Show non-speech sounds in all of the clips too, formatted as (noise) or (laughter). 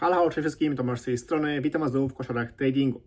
Halo, halo, cześć wszystkim, Tomasz z tej strony, witam Was znowu w koszarach tradingu.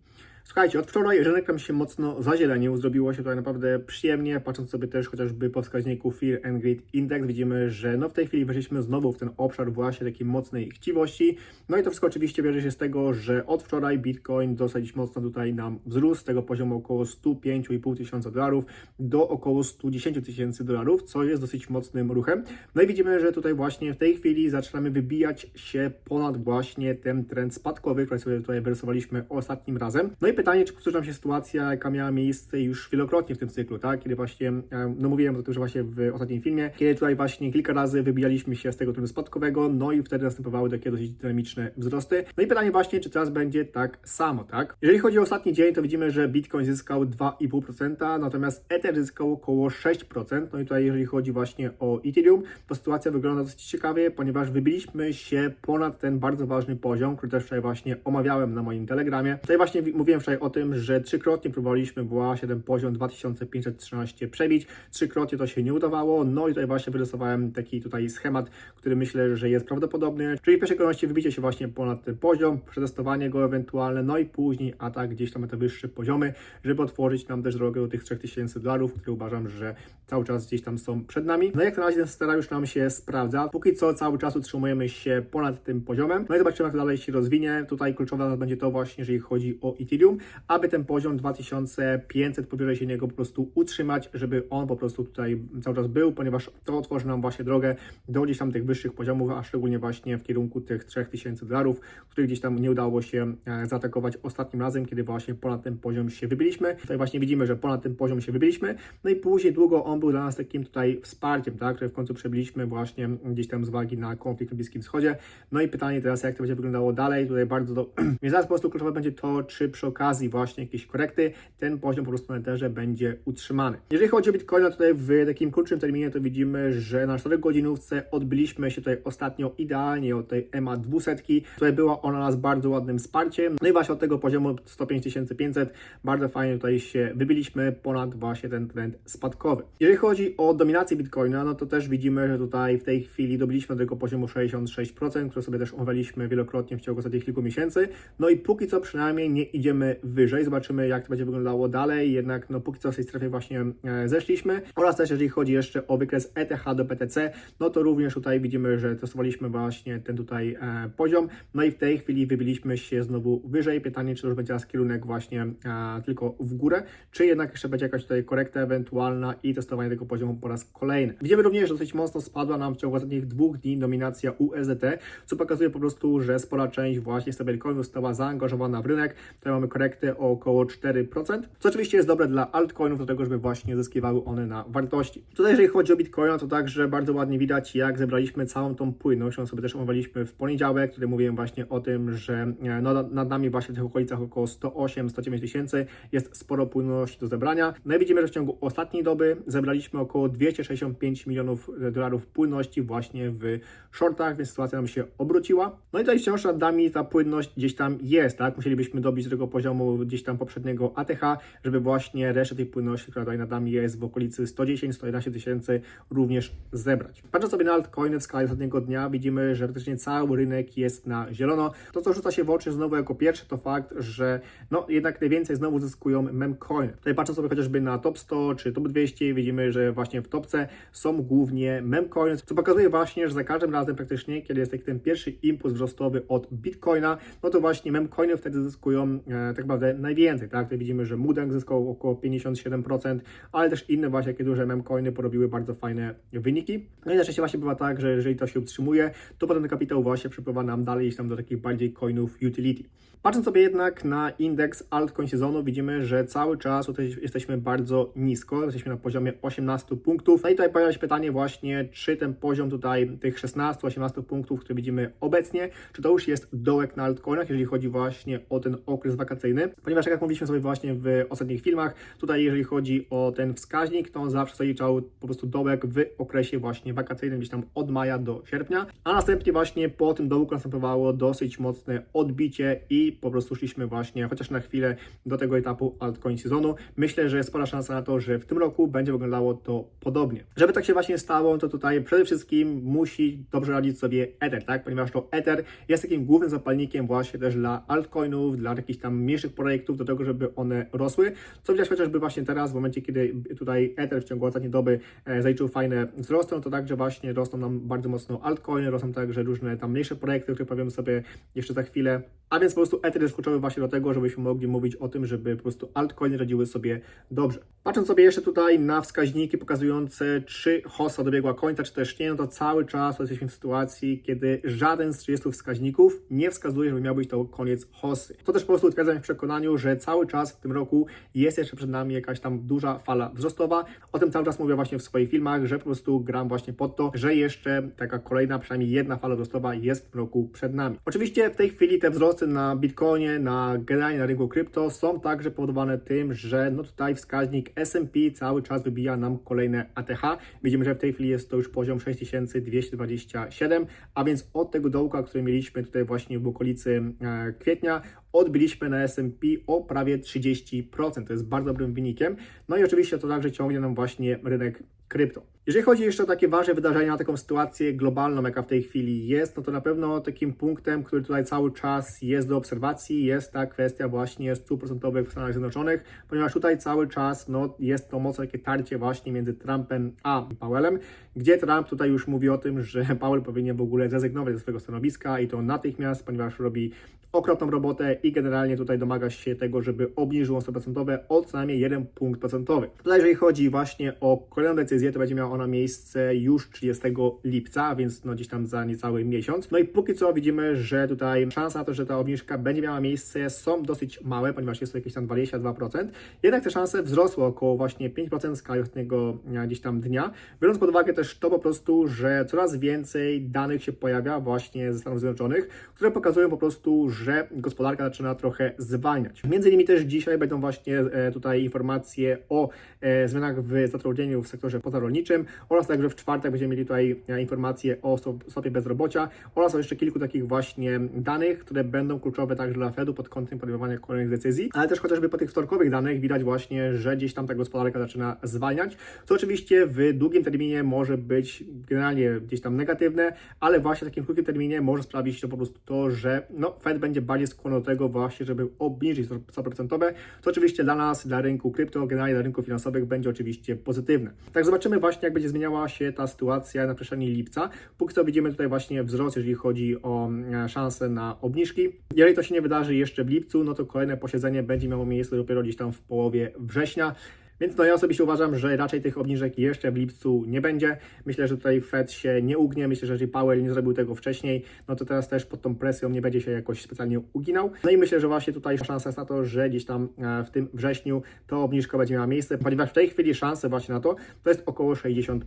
Słuchajcie, od wczoraj rynek nam się mocno zazielenił, zrobiło się tutaj naprawdę przyjemnie, patrząc sobie też chociażby po wskaźniku Fear and Greed Index, widzimy, że no w tej chwili weszliśmy znowu w ten obszar właśnie takiej mocnej chciwości, no i to wszystko oczywiście bierze się z tego, że od wczoraj Bitcoin dosyć mocno tutaj nam wzrósł z tego poziomu około 105,5 tysiąca dolarów do około 110 tysięcy dolarów, co jest dosyć mocnym ruchem. No i widzimy, że tutaj właśnie w tej chwili zaczynamy wybijać się ponad właśnie ten trend spadkowy, który sobie tutaj wyrysowaliśmy ostatnim razem. No i pytanie, czy powtórzy nam się sytuacja, jaka miała miejsce już wielokrotnie w tym cyklu, tak? Kiedy właśnie, no mówiłem o tym, że właśnie w ostatnim filmie, kiedy tutaj właśnie kilka razy wybijaliśmy się z tego trendu spadkowego, no i wtedy następowały takie dosyć dynamiczne wzrosty. No i pytanie właśnie, czy teraz będzie tak samo, tak? Jeżeli chodzi o ostatni dzień, to widzimy, że Bitcoin zyskał 2,5%, natomiast Ether zyskał około 6%. No i tutaj jeżeli chodzi właśnie o Ethereum, to sytuacja wygląda dosyć ciekawie, ponieważ wybiliśmy się ponad ten bardzo ważny poziom, który też wczoraj właśnie omawiałem na moim telegramie. Tutaj właśnie wi- mówiłem wczoraj o tym, że trzykrotnie próbowaliśmy właśnie ten poziom 2513 przebić, trzykrotnie to się nie udawało, no i tutaj właśnie wyrysowałem taki tutaj schemat, który myślę, że jest prawdopodobny, czyli w pierwszej kolejności wybicie się właśnie ponad ten poziom, przetestowanie go ewentualne, no i później atak gdzieś tam na te wyższe poziomy, żeby otworzyć nam też drogę do tych 3000 dolarów, które uważam, że cały czas gdzieś tam są przed nami. No jak na razie ten scenariusz nam się sprawdza. Póki co cały czas utrzymujemy się ponad tym poziomem. No i zobaczymy, jak dalej się rozwinie. Tutaj kluczowe będzie to właśnie, jeżeli chodzi o Ethereum, aby ten poziom 2500 powyżej się niego po prostu utrzymać, żeby on po prostu tutaj cały czas był, ponieważ to otworzy nam właśnie drogę do gdzieś tam tych wyższych poziomów, a szczególnie właśnie w kierunku tych 3000 dolarów, których gdzieś tam nie udało się e, zaatakować ostatnim razem, kiedy właśnie ponad ten poziom się wybiliśmy. Tutaj właśnie widzimy, że ponad ten poziom się wybiliśmy, no i później długo on był dla nas takim tutaj wsparciem, tak, które w końcu przebiliśmy właśnie gdzieś tam z uwagi na konflikt na Bliskim Wschodzie. No i pytanie teraz, jak to będzie wyglądało dalej, tutaj bardzo do... (clears throat) Więc zaraz po prostu kluczowe będzie to, czy przy okazji właśnie jakiejś korekty ten poziom po prostu na Etherze będzie utrzymany. Jeżeli chodzi o Bitcoina tutaj w takim krótszym terminie, to widzimy, że na 4 godzinówce odbyliśmy się tutaj ostatnio idealnie od tej EMA 200. Tutaj była ona nas bardzo ładnym wsparciem. No i właśnie od tego poziomu 105500 bardzo fajnie tutaj się wybiliśmy ponad właśnie ten trend spadkowy. Jeżeli chodzi o dominację Bitcoina, no to też widzimy, że tutaj w tej chwili dobiliśmy do tego poziomu 66%, które sobie też omawialiśmy wielokrotnie w ciągu ostatnich kilku miesięcy. No i póki co przynajmniej nie idziemy wyżej. Zobaczymy, jak to będzie wyglądało dalej. Jednak no póki co w tej strefie właśnie e, zeszliśmy. Oraz też jeżeli chodzi jeszcze o wykres ETH do PTC, no to również tutaj widzimy, że testowaliśmy właśnie ten tutaj e, poziom. No i w tej chwili wybiliśmy się znowu wyżej. Pytanie, czy to już będzie teraz kierunek właśnie e, tylko w górę, czy jednak jeszcze będzie jakaś tutaj korekta ewentualna i testowanie tego poziomu po raz kolejny. Widzimy również, że dosyć mocno spadła nam w ciągu ostatnich dwóch dni dominacja USDT, co pokazuje po prostu, że spora część właśnie stablecoinów została zaangażowana w rynek. Tutaj mamy korektę o około 4%, co oczywiście jest dobre dla altcoinów do tego, żeby właśnie zyskiwały one na wartości. Tutaj jeżeli chodzi o Bitcoina, to także bardzo ładnie widać, jak zebraliśmy całą tą płynność, którą sobie też omawialiśmy w poniedziałek, który mówiłem właśnie o tym, że e, no, nad- nami właśnie w tych okolicach około 108-109 tysięcy jest sporo płynności do zebrania. No i widzimy, że w ciągu ostatniej doby zebraliśmy około 265 milionów dolarów płynności właśnie w shortach, więc sytuacja nam się obróciła. No i tutaj wciąż nad nami ta płynność gdzieś tam jest, tak? Musielibyśmy dobić do tego poziomu gdzieś tam poprzedniego ATH, żeby właśnie resztę tej płynności, która tutaj nad nami jest w okolicy 110-111 tysięcy również zebrać. Patrząc sobie na altcoiny w skali ostatniego dnia, widzimy, że praktycznie cały rynek jest na zielono. To, co rzuca się w oczy znowu jako pierwsze, to fakt, że no jednak najwięcej znowu zyskują memcoiny. Tutaj patrząc sobie chociażby na top 100 czy top 200, widzimy, że właśnie w topce są głównie memcoiny, co pokazuje właśnie, że za każdym razem praktycznie, kiedy jest taki ten pierwszy impuls wzrostowy od Bitcoina, no to właśnie memcoiny wtedy zyskują e, tak naprawdę najwięcej, tak? Tutaj widzimy, że Mudeng zyskał około 57%, ale też inne właśnie takie duże memcoiny porobiły bardzo fajne wyniki. No i najczęściej właśnie bywa tak, że jeżeli to się utrzymuje, to potem ten kapitał właśnie przepływa nam dalej gdzieś tam do takich bardziej coinów utility. Patrząc sobie jednak na indeks altcoin sezonu, widzimy, że cały czas tutaj jesteśmy bardzo nisko, jesteśmy na poziomie 18 punktów. No i tutaj pojawia się pytanie właśnie, czy ten poziom tutaj tych 16-18 punktów, które widzimy obecnie, czy to już jest dołek na altcoinach, jeżeli chodzi właśnie o ten okres wakacyjny, ponieważ jak mówiliśmy sobie właśnie w ostatnich filmach, tutaj jeżeli chodzi o ten wskaźnik, to on zawsze zaliczał po prostu dołek w okresie właśnie wakacyjnym, gdzieś tam od maja do sierpnia, a następnie właśnie po tym dołku następowało dosyć mocne odbicie i po prostu szliśmy właśnie chociaż na chwilę do tego etapu altcoin sezonu. Myślę, że jest spora szansa na to, że w tym roku będzie wyglądało to podobnie. Żeby tak się właśnie stało, to tutaj przede wszystkim musi dobrze radzić sobie Ether, tak? Ponieważ to Ether jest takim głównym zapalnikiem właśnie też dla altcoinów, dla jakichś tam mniejszych projektów, do tego, żeby one rosły. Co widać chociażby właśnie teraz, w momencie, kiedy tutaj Ether w ciągu ostatniej doby e, zaliczył fajne wzrosty, no to także właśnie rosną nam bardzo mocno altcoiny, rosną także różne tam mniejsze projekty, o których powiemy sobie jeszcze za chwilę. A więc po prostu Ether jest kluczowy właśnie do tego, żebyśmy mogli mówić o tym, żeby po prostu altcoiny radziły sobie dobrze. Patrząc sobie jeszcze tutaj na wskaźniki pokazujące, czy hossa dobiegła końca, czy też nie, no to cały czas jesteśmy w sytuacji, kiedy żaden z 30 wskaźników nie wskazuje, że miał być to koniec hossy. To też po prostu utwierdza mnie w przekonaniu, że cały czas w tym roku jest jeszcze przed nami jakaś tam duża fala wzrostowa. O tym cały czas mówię właśnie w swoich filmach, że po prostu gram właśnie pod to, że jeszcze taka kolejna, przynajmniej jedna fala wzrostowa jest w roku przed nami. Oczywiście w tej chwili te wzrosty na Bitcoinie, na generalnie na rynku krypto są także powodowane tym, że no tutaj wskaźnik S&P cały czas wybija nam kolejne ATH. Widzimy, że w tej chwili jest to już poziom 6227, a więc od tego dołka, który mieliśmy tutaj właśnie w okolicy e, kwietnia, odbiliśmy na S&P o prawie 30%. To jest bardzo dobrym wynikiem. No i oczywiście to także ciągnie nam właśnie rynek krypto. Jeżeli chodzi jeszcze o takie ważne wydarzenia, taką sytuację globalną, jaka w tej chwili jest, no to na pewno takim punktem, który tutaj cały czas jest do obserwacji, jest ta kwestia właśnie stóp procentowych w Stanach Zjednoczonych, ponieważ tutaj cały czas no, jest to mocno takie tarcie właśnie między Trumpem a Powellem, gdzie Trump tutaj już mówi o tym, że (laughs) Powell powinien w ogóle zrezygnować ze swojego stanowiska i to natychmiast, ponieważ robi okropną robotę i generalnie tutaj domaga się tego, żeby obniżył stopy procentowe o co najmniej 1 punkt procentowy. Tutaj jeżeli chodzi właśnie o kolejną decyzję, to będzie miała ona miejsce już 30 lipca, więc no gdzieś tam za niecały miesiąc. No i póki co widzimy, że tutaj szansa na to, że ta obniżka będzie miała miejsce są dosyć małe, ponieważ jest to jakieś tam 22%. Jednak te szanse wzrosły około właśnie 5% w skali ostatniego e, gdzieś tam dnia, biorąc pod uwagę też to po prostu, że coraz więcej danych się pojawia właśnie ze Stanów Zjednoczonych, które pokazują po prostu, że gospodarka zaczyna trochę zwalniać. Między innymi też dzisiaj będą właśnie e, tutaj informacje o e, zmianach w zatrudnieniu w sektorze pozarolniczym oraz także w czwartek będziemy mieli tutaj e, informacje o stop- stopie bezrobocia oraz o jeszcze kilku takich właśnie danych, które będą kluczowe także dla Fedu pod kątem podejmowania kolejnych decyzji, ale też chociażby po tych wtorkowych danych widać właśnie, że gdzieś tam ta gospodarka zaczyna zwalniać, co oczywiście w długim terminie może być generalnie gdzieś tam negatywne, ale właśnie w takim krótkim terminie może sprawić to po prostu to, że no, Fed będzie bardziej skłonny do tego właśnie, żeby obniżyć stopy procentowe, co oczywiście dla nas, dla rynku krypto, generalnie dla rynków finansowych będzie oczywiście pozytywne. Tak zobaczymy właśnie, jak będzie zmieniała się ta sytuacja na przestrzeni lipca. Póki co widzimy tutaj właśnie wzrost, jeżeli chodzi o e, szanse na obniżki. Jeżeli to się nie wydarzy jeszcze w lipcu, no to kolejne posiedzenie będzie miało miejsce dopiero gdzieś tam w połowie września. Więc no ja osobiście uważam, że raczej tych obniżek jeszcze w lipcu nie będzie. Myślę, że tutaj Fed się nie ugnie. Myślę, że jeżeli Powell nie zrobił tego wcześniej, no to teraz też pod tą presją nie będzie się jakoś specjalnie uginał. No i myślę, że właśnie tutaj szansa jest na to, że gdzieś tam e, w tym wrześniu to obniżka będzie miała miejsce, ponieważ w tej chwili szanse właśnie na to to jest około 60%.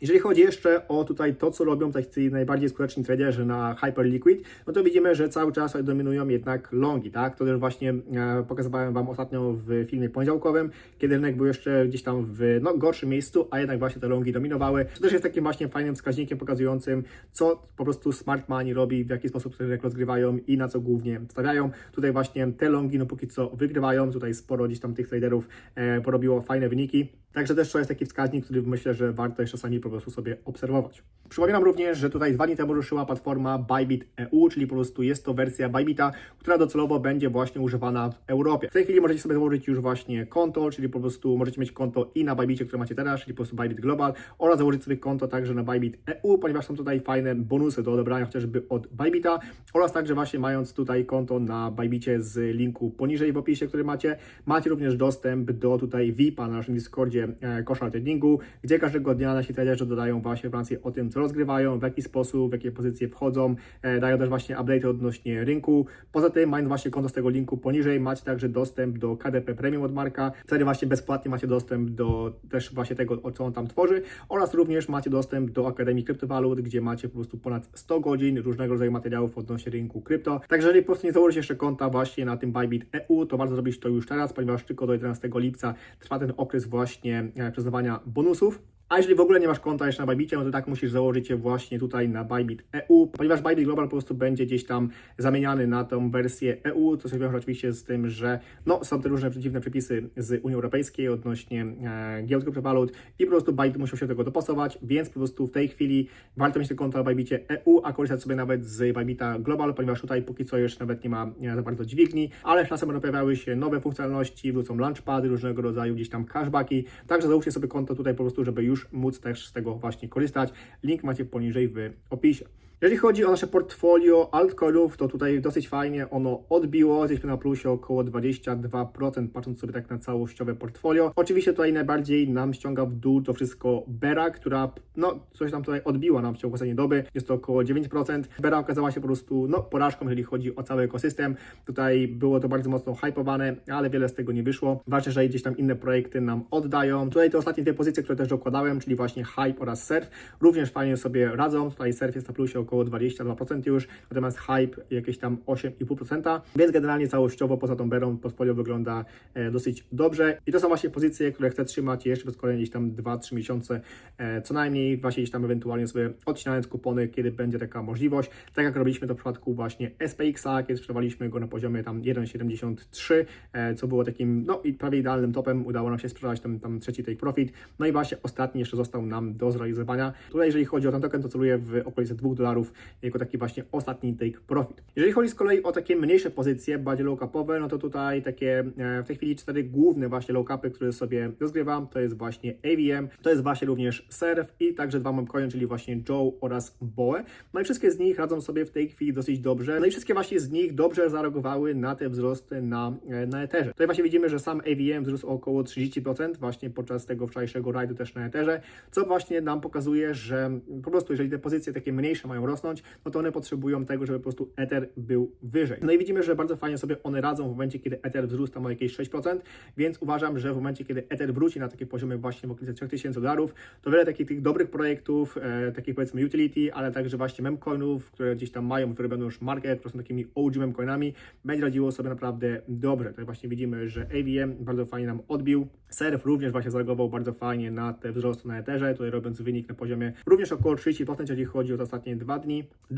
Jeżeli chodzi jeszcze o tutaj to, co robią tacy najbardziej skuteczni traderzy na Hyperliquid, no to widzimy, że cały czas dominują jednak longi, tak? To też właśnie e, pokazywałem Wam ostatnio w filmie poniedziałkowym, kiedy rynek był jeszcze gdzieś tam w no, gorszym miejscu, a jednak właśnie te longi dominowały. To też jest takim właśnie fajnym wskaźnikiem pokazującym, co po prostu smart money robi, w jaki sposób ten rynek rozgrywają i na co głównie stawiają. Tutaj właśnie te longi, no póki co wygrywają, tutaj sporo gdzieś tam tych traderów e, porobiło fajne wyniki. Także też to jest taki wskaźnik, który myślę, że warto jeszcze czasami po prostu sobie obserwować. Przypominam również, że tutaj dwa dni temu ruszyła platforma Bybit EU, czyli po prostu jest to wersja Bybita, która docelowo będzie właśnie używana w Europie. W tej chwili możecie sobie założyć już właśnie konto, czyli po prostu możecie mieć konto i na Bybicie, które macie teraz, czyli po prostu Bybit Global, oraz założyć sobie konto także na Bybit EU, ponieważ są tutaj fajne bonusy do odebrania chociażby od Bybita, oraz także właśnie mając tutaj konto na Bybicie z linku poniżej w opisie, który macie, macie również dostęp do tutaj VIP-a na naszym Discordzie e, Koszar Tradingu, gdzie każdego dnia nasi traderzy dodają właśnie informacje o tym, co rozgrywają, w jaki sposób, w jakie pozycje wchodzą, e, dają też właśnie update odnośnie rynku. Poza tym, mając właśnie konto z tego linku poniżej, macie także dostęp do KDP Premium od Marka, wtedy właśnie bezpłatnie macie dostęp do też właśnie tego, o co on tam tworzy oraz również macie dostęp do Akademii Kryptowalut, gdzie macie po prostu ponad 100 godzin różnego rodzaju materiałów odnośnie rynku krypto. Także jeżeli po prostu nie założycie jeszcze konta właśnie na tym Bybit EU, to warto zrobić to już teraz, ponieważ tylko do 11 lipca trwa ten okres właśnie e, przyznawania bonusów. A jeżeli w ogóle nie masz konta jeszcze na Bybicie, no to tak musisz założyć je właśnie tutaj na Bybit EU, ponieważ Bybit Global po prostu będzie gdzieś tam zamieniany na tą wersję EU, co się wiąże oczywiście z tym, że no, są te różne przeciwne przepisy z Unii Europejskiej odnośnie e, giełd kryptowalut i po prostu Bybit musiał się do tego dopasować, więc po prostu w tej chwili warto mieć te konta na Bybicie EU, a korzystać sobie nawet z Bybita Global, ponieważ tutaj póki co jeszcze nawet nie ma za bardzo dźwigni, ale czasem będą pojawiały się nowe funkcjonalności, wrócą launchpady, różnego rodzaju gdzieś tam cashbacki, także załóżcie sobie konto tutaj po prostu, żeby już móc też z tego właśnie korzystać. Link macie poniżej w opisie. Jeżeli chodzi o nasze portfolio altcoinów, to tutaj dosyć fajnie ono odbiło. Jesteśmy na plusie około 22%, patrząc sobie tak na całościowe portfolio. Oczywiście tutaj najbardziej nam ściąga w dół to wszystko Bera, która no coś tam tutaj odbiła nam w ciągu ostatniej doby. Jest to około 9%. Bera okazała się po prostu no porażką, jeżeli chodzi o cały ekosystem. Tutaj było to bardzo mocno hypowane, ale wiele z tego nie wyszło. Ważne, że gdzieś tam inne projekty nam oddają. Tutaj te ostatnie dwie pozycje, które też dokładałem, czyli właśnie Hype oraz Surf, również fajnie sobie radzą. Tutaj Surf jest na plusie około 22% już, natomiast Hype jakieś tam 8,5%, więc generalnie całościowo poza tą berą portfolio wygląda e, dosyć dobrze. I to są właśnie pozycje, które chcę trzymać jeszcze przez kolejne gdzieś tam 2-3 miesiące e, co najmniej, właśnie gdzieś tam ewentualnie sobie odcinając kupony, kiedy będzie taka możliwość, tak jak robiliśmy to w przypadku właśnie SPX-a, kiedy sprzedawaliśmy go na poziomie tam 1,73, e, co było takim no i prawie idealnym topem, udało nam się sprzedać tam, tam trzeci take profit, no i właśnie ostatni jeszcze został nam do zrealizowania. Tutaj jeżeli chodzi o ten token, to celuję w okolice 2 dolarów jako taki właśnie ostatni take profit. Jeżeli chodzi z kolei o takie mniejsze pozycje, bardziej low capowe, no to tutaj takie e, w tej chwili cztery główne właśnie low capy, które sobie rozgrywam, to jest właśnie AVM, to jest właśnie również Surf i także dwa memcoiny, czyli właśnie Joe oraz Boe. No i wszystkie z nich radzą sobie w tej chwili dosyć dobrze. No i wszystkie właśnie z nich dobrze zareagowały na te wzrosty na, e, na Etherze. Tutaj właśnie widzimy, że sam AVM wzrósł około 30% właśnie podczas tego wczorajszego rajdu też na Etherze, co właśnie nam pokazuje, że po prostu jeżeli te pozycje takie mniejsze mają rosnąć, no to one potrzebują tego, żeby po prostu Ether był wyżej. No i widzimy, że bardzo fajnie sobie one radzą w momencie, kiedy Ether wzrósł tam o jakieś 6%, więc uważam, że w momencie, kiedy Ether wróci na takie poziomy właśnie w okolicy 3000 dolarów, to wiele takich tych dobrych projektów, e, takich powiedzmy utility, ale także właśnie memcoinów, które gdzieś tam mają, które będą już market, które są takimi OG memcoinami, będzie radziło sobie naprawdę dobrze. Tutaj właśnie widzimy, że AVM bardzo fajnie nam odbił. Surf również właśnie zareagował bardzo fajnie na te wzrosty na Etherze, tutaj robiąc wynik na poziomie również około 30%, jeżeli chodzi o ostatnie dwa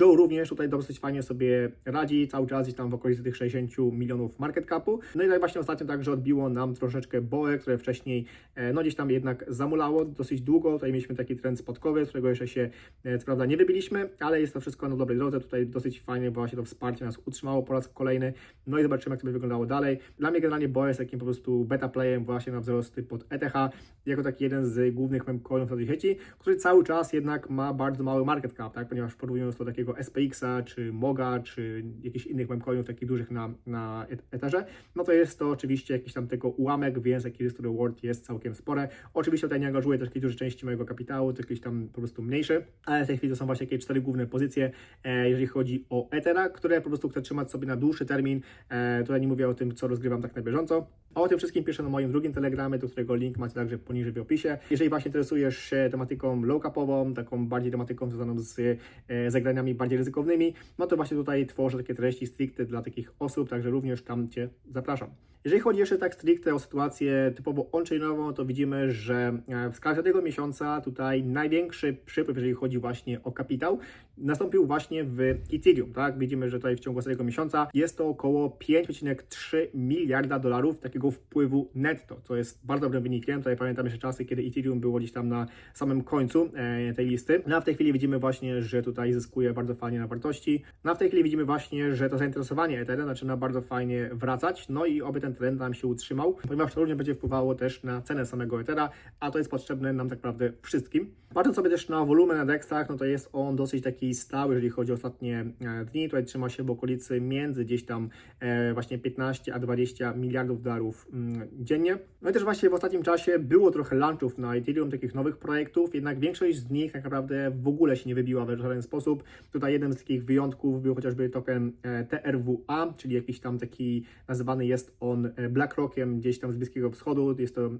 Joe również tutaj dosyć fajnie sobie radzi, cały czas gdzieś tam w okolicy tych 60 milionów market capu. No i tak właśnie ostatnio także odbiło nam troszeczkę Boe, które wcześniej e, no gdzieś tam jednak zamulało dosyć długo. Tutaj mieliśmy taki trend spadkowy, z którego jeszcze się e, co prawda nie wybiliśmy, ale jest to wszystko na dobrej drodze. Tutaj dosyć fajnie właśnie to wsparcie nas utrzymało po raz kolejny. No i zobaczymy, jak to będzie wyglądało dalej. Dla mnie generalnie Boe jest takim po prostu beta playem właśnie na wzrosty pod ETH, jako taki jeden z głównych memcoinów na tej sieci, który cały czas jednak ma bardzo mały market cap, tak? ponieważ porównując do takiego SPX-a, czy Moga, czy jakichś innych memcoinów takich dużych na, na Etherze, no to jest to oczywiście jakiś tam tego ułamek, więc jaki jest reward jest całkiem spore. Oczywiście tutaj nie angażuję też jakiejś dużej części mojego kapitału, to jakiś tam po prostu mniejszy, ale w tej chwili to są właśnie jakieś cztery główne pozycje, e, jeżeli chodzi o Ethera, które po prostu chcę trzymać sobie na dłuższy termin. E, tutaj nie mówię o tym, co rozgrywam tak na bieżąco. A o tym wszystkim piszę na moim drugim telegramie, do którego link macie także poniżej w opisie. Jeżeli właśnie interesujesz się tematyką low-capową, taką bardziej tematyką związaną z e, zagraniami bardziej ryzykownymi, no to właśnie tutaj tworzę takie treści stricte dla takich osób, także również tam Cię zapraszam. Jeżeli chodzi jeszcze tak stricte o sytuację typowo on-chainową, to widzimy, że e, w skali tego miesiąca tutaj największy przypływ, jeżeli chodzi właśnie o kapitał, nastąpił właśnie w Ethereum, tak? Widzimy, że tutaj w ciągu ostatniego miesiąca jest to około 5,3 miliarda dolarów takiego wpływu netto, co jest bardzo dobrym wynikiem. Tutaj pamiętam jeszcze czasy, kiedy Ethereum było gdzieś tam na samym końcu e, tej listy. No a w tej chwili widzimy właśnie, że tutaj zyskuje bardzo fajnie na wartości. No a w tej chwili widzimy właśnie, że to zainteresowanie Ethereum zaczyna bardzo fajnie wracać, no i oby ten trend nam się utrzymał, ponieważ to również będzie wpływało też na cenę samego Ethera, a to jest potrzebne nam tak naprawdę wszystkim. Patrząc sobie też na wolumen na DEXach, no to jest on dosyć taki stały, jeżeli chodzi o ostatnie e, dni. Tutaj trzyma się w okolicy między gdzieś tam e, właśnie 15 a 20 miliardów dolarów mm, dziennie. No i też właśnie w ostatnim czasie było trochę launchów na Ethereum, takich nowych projektów, jednak większość z nich tak naprawdę w ogóle się nie wybiła w żaden sposób. Tutaj jeden z takich wyjątków był chociażby token e, TRWA, czyli jakiś tam taki nazywany jest on E, Blackrockiem gdzieś tam z Bliskiego Wschodu. Jest to e,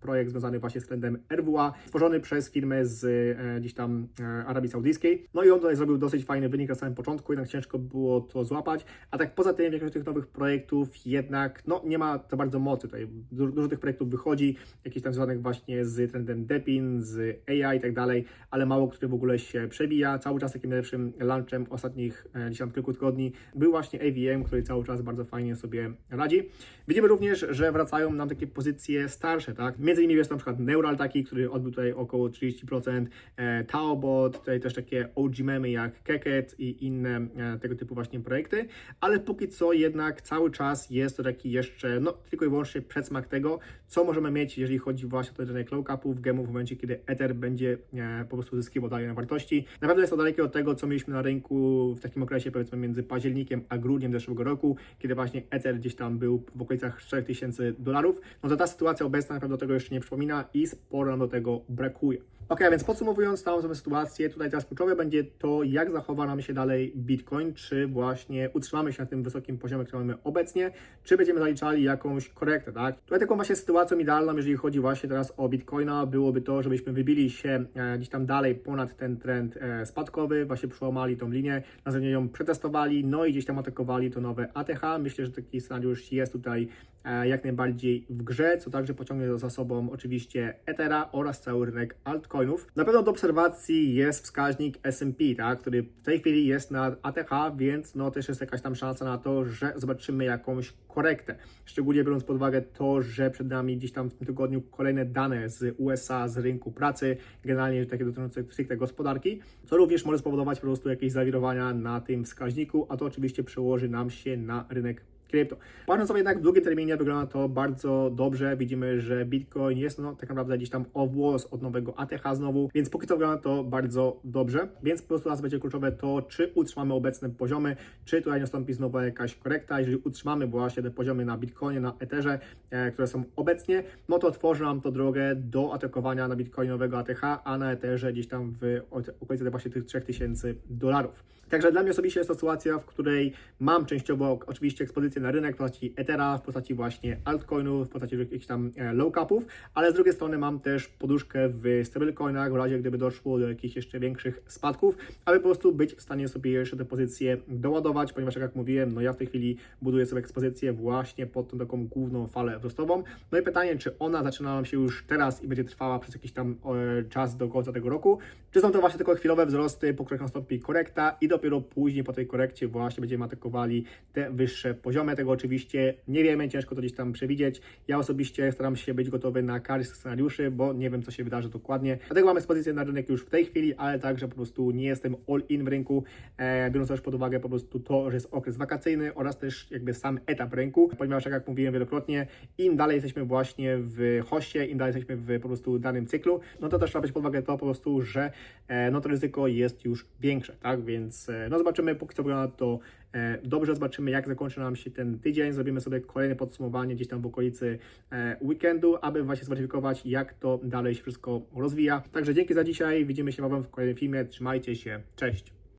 projekt związany właśnie z trendem RWA, stworzony przez firmę z e, gdzieś tam Arabii Saudyjskiej. No i on tutaj zrobił dosyć fajny wynik na samym początku, jednak ciężko było to złapać. A tak poza tym, większość tych nowych projektów jednak no, nie ma za bardzo mocy tutaj. Dużo, tych projektów wychodzi, jakichś tam związanych właśnie z trendem Depin, z AI i tak dalej, ale mało który w ogóle się przebija. Cały czas takim najlepszym launchem ostatnich kilku tygodni był właśnie AVM, który cały czas bardzo fajnie sobie radzi. Widzimy również, że wracają nam takie pozycje starsze, tak? Między innymi jest na przykład Neural taki, który odbył tutaj około 30%, e, Taobot, tutaj też takie OG memy jak Keket i inne e, tego typu właśnie projekty, ale póki co jednak cały czas jest to taki jeszcze, no tylko i wyłącznie przedsmak tego, co możemy mieć, jeżeli chodzi właśnie o ten rynek low capów, gemów w momencie, kiedy Ether będzie e, po prostu zyskiwał dalej na wartości. Naprawdę jest to dalekie od tego, co mieliśmy na rynku w takim okresie powiedzmy między październikiem a grudniem zeszłego roku, kiedy właśnie Ether gdzieś tam był w okolicach 4000 dolarów. No to ta sytuacja obecna naprawdę do tego jeszcze nie przypomina i sporo nam do tego brakuje. Ok, więc podsumowując całą sobie sytuację, tutaj teraz kluczowe będzie to, jak zachowa nam się dalej Bitcoin, czy właśnie utrzymamy się na tym wysokim poziomie, który mamy obecnie, czy będziemy zaliczali jakąś korektę, tak? Tutaj taką właśnie sytuacją idealną, jeżeli chodzi właśnie teraz o Bitcoina, byłoby to, żebyśmy wybili się e, gdzieś tam dalej ponad ten trend e, spadkowy, właśnie przełamali tą linię, następnie ją przetestowali, no i gdzieś tam atakowali to nowe ATH. Myślę, że taki scenariusz jest tutaj e, jak najbardziej w grze, co także pociągnie za sobą oczywiście Ethera oraz cały rynek altcoinów. Na pewno do obserwacji jest wskaźnik S&P, tak, który w tej chwili jest na ATH, więc no też jest jakaś tam szansa na to, że zobaczymy jakąś korektę. Szczególnie biorąc pod uwagę to, że przed nami gdzieś tam w tym tygodniu kolejne dane z USA, z rynku pracy, generalnie takie dotyczące stricte gospodarki, co również może spowodować po prostu jakieś zawirowania na tym wskaźniku, a to oczywiście przełoży nam się na rynek krypto. Patrząc sobie jednak w długim terminie wygląda to bardzo dobrze. Widzimy, że Bitcoin jest no, tak naprawdę gdzieś tam o włos od nowego ATH znowu, więc póki co wygląda to bardzo dobrze. Więc po prostu teraz będzie kluczowe to, czy utrzymamy obecne poziomy, czy tutaj nastąpi znowu jakaś korekta. Jeżeli utrzymamy właśnie te poziomy na Bitcoinie, na Etherze, e, które są obecnie, no to otworzy nam to drogę do atakowania na Bitcoinowego ATH, a na Etherze gdzieś tam w okolicy właśnie tych 3000 dolarów. Także dla mnie osobiście jest to sytuacja, w której mam częściowo oczywiście ekspozycję na rynek w postaci Ethera, w postaci właśnie altcoinów, w postaci jakichś tam e, low capów, ale z drugiej strony mam też poduszkę w stablecoinach w razie gdyby doszło do jakichś jeszcze większych spadków, aby po prostu być w stanie sobie jeszcze te pozycje doładować, ponieważ jak mówiłem, no ja w tej chwili buduję sobie ekspozycję właśnie pod tą taką główną falę wzrostową. No i pytanie, czy ona zaczyna nam się już teraz i będzie trwała przez jakiś tam e, czas do końca tego roku, czy są to właśnie tylko chwilowe wzrosty, po których nastąpi korekta i dopiero później po tej korekcie właśnie będziemy atakowali te wyższe poziomy. Tego oczywiście nie wiemy, ciężko to gdzieś tam przewidzieć. Ja osobiście staram się być gotowy na z scenariuszy, bo nie wiem, co się wydarzy dokładnie. Dlatego mamy ekspozycję na rynek już w tej chwili, ale także po prostu nie jestem all in w rynku, e, biorąc też pod uwagę po prostu to, że jest okres wakacyjny oraz też jakby sam etap rynku, ponieważ jak mówiłem wielokrotnie, im dalej jesteśmy właśnie w hoście, im dalej jesteśmy w po prostu danym cyklu, no to też trzeba brać pod uwagę to po prostu, że e, no to ryzyko jest już większe, tak? Więc e, no zobaczymy, póki co wygląda to e, dobrze, zobaczymy jak zakończy nam się ten tydzień, zrobimy sobie kolejne podsumowanie gdzieś tam w okolicy e, weekendu, aby właśnie zweryfikować jak to dalej się wszystko rozwija. Także dzięki za dzisiaj, widzimy się niebawem w kolejnym filmie, trzymajcie się, cześć!